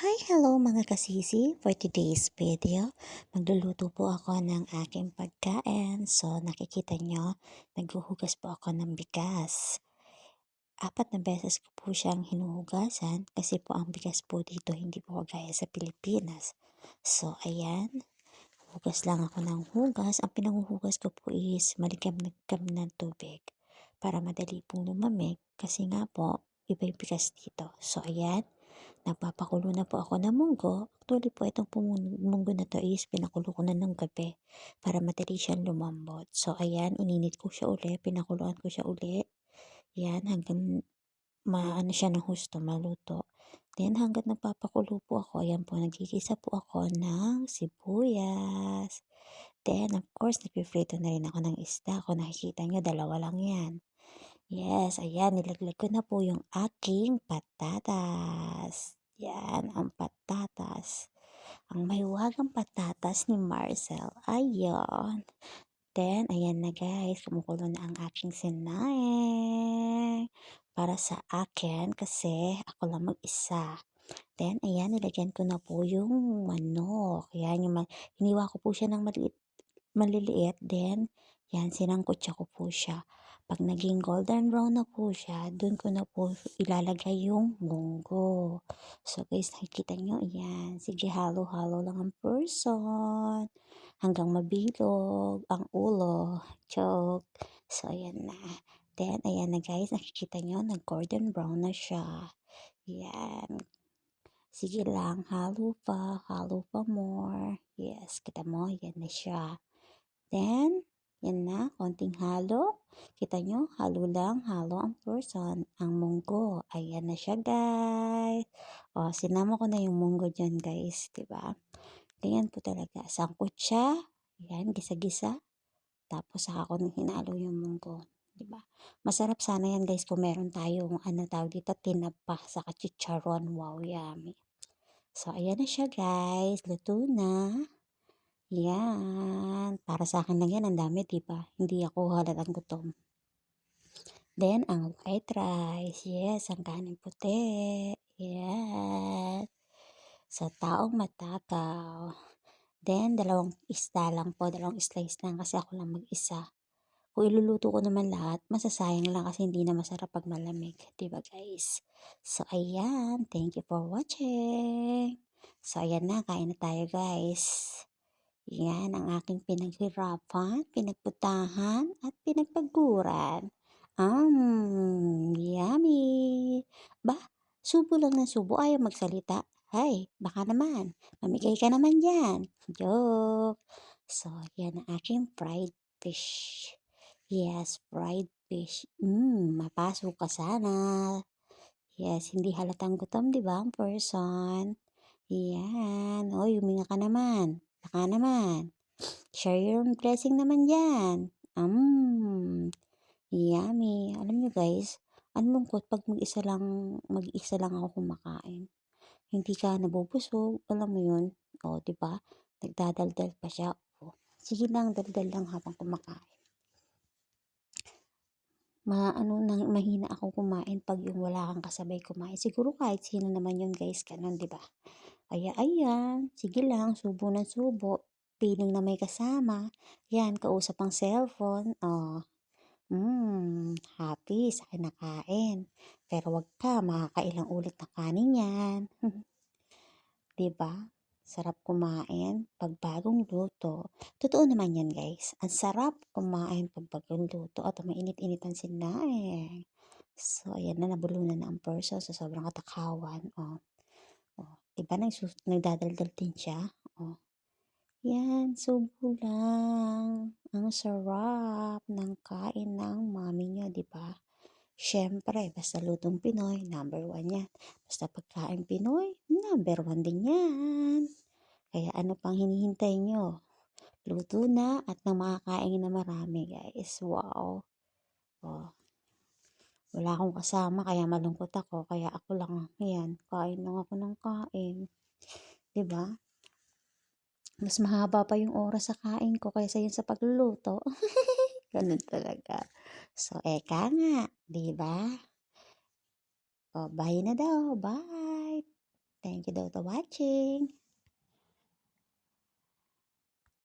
Hi, hello mga kasisi. For today's video, magluluto po ako ng aking pagkain. So, nakikita nyo, naghuhugas po ako ng bigas. Apat na beses ko po siyang hinuhugasan kasi po ang bigas po dito hindi po kagaya sa Pilipinas. So, ayan. Hugas lang ako ng hugas. Ang pinanghuhugas ko po is maligam-ligam na tubig para madali pong lumamig kasi nga po, iba yung bigas dito. So, ayan. Nagpapakulo na po ako ng munggo. Actually po, itong munggo na to is pinakulo ko na ng gabi para madali siyang lumambot. So, ayan, ininit ko siya uli, pinakuluan ko siya uli. Yan, hanggang maano siya ng husto, maluto. Then, hanggang nagpapakulo po ako, ayan po, nagkikisa po ako ng sibuyas. Then, of course, nagpiprito na rin ako ng isda. Kung nakikita nyo, dalawa lang yan. Yes, ayan, nilaglag ko na po yung aking patatas. Yan, ang patatas. Ang mahiwagang patatas ni Marcel. Ayun. Then, ayan na guys, kumukulo na ang aking sinaing. Para sa akin, kasi ako lang mag-isa. Then, ayan, nilagyan ko na po yung manok. Yan, yung ma- hiniwa ko po siya ng maliit, maliliit. Then, yan, sinangkutsa ko po siya. Pag naging golden brown na po siya, dun ko na po ilalagay yung munggo. So guys, nakikita nyo, yan. Sige, halo-halo lang ang person. Hanggang mabilog ang ulo. Joke. So, ayan na. Then, ayan na guys, nakikita nyo, nag-golden brown na siya. Yan. Sige lang, halo pa, halo pa more. Yes, kita mo, yan na siya. Then, yan na, konting halo. Kita nyo, halo lang, halo ang person, ang munggo. Ayan na siya, guys. O, sinama ko na yung munggo dyan, guys, ba? Ganyan po talaga. Sangkot siya. Yan, gisa-gisa. Tapos, saka ko hinalo yung munggo. Ba? Masarap sana yan, guys, kung meron tayong, ano tawag dito, tinapa sa chicharon. Wow, yummy. So, ayan na siya, guys. Luto na. Yan. Para sa akin lang yan, ang dami, di ba? Hindi ako halatang gutom. Then, ang white rice. Yes, ang kanin puti. Yes. Sa taong matakaw. Then, dalawang isda lang po. Dalawang slice lang kasi ako lang mag-isa. Kung iluluto ko naman lahat, masasayang lang kasi hindi na masarap pag malamig. Di ba guys? So, ayan. Thank you for watching. So, ayan na. Kain na tayo guys. Yan ang aking pinaghirapan, pinagputahan, at pinagpaguran. Um, yummy! Ba, subo lang ng subo, ayaw magsalita. Hay, baka naman, mamigay ka naman yan. Joke! So, yan ang aking fried fish. Yes, fried fish. Mmm, mapasok ka sana. Yes, hindi halatang gutom, di ba, ang person? Yan. Oy, huminga ka naman. Baka naman. Share your blessing naman yan. Um, yummy. Alam nyo guys, ang lungkot pag mag-isa lang, mag-isa lang ako kumakain. Hindi ka nabubusog, alam mo yun. O, di ba? Nagdadaldal pa siya. O, sige lang, daldal lang habang kumakain. Ma, ano, nang, mahina ako kumain pag yung wala kang kasabay kumain. Siguro kahit sino naman yun guys, ganun, di ba? Kaya ayan, sige lang, subo ng subo. Piling na may kasama. Yan, kausap ang cellphone. Oh, mm, happy sa kinakain. Pero wag ka, makakailang ulit na kanin yan. diba? Sarap kumain pag bagong luto. Totoo naman yan guys. Ang sarap kumain pag bagong luto at mainit-init ang sinaing. So, ayan na, nabulunan na ang person sa sobrang katakawan. Oh. Oh, 'di ba nagsus nagdadaldal din siya? Oh. Yan, subo lang. Ang sarap ng kain ng mami niyo, 'di ba? Siyempre, basta lutong Pinoy, number one yan. Basta pagkain Pinoy, number one din yan. Kaya ano pang hinihintay nyo? Luto na at nang makakain na marami, guys. Wow. Oh. Wala akong kasama kaya malungkot ako. Kaya ako lang, ayan, kain lang ako ng kain. 'Di ba? Mas mahaba pa yung oras sa kain ko kaysa yun sa pagluluto. Ganun talaga. So, eka nga, 'di ba? Oh, bye na daw. Bye. Thank you daw for watching.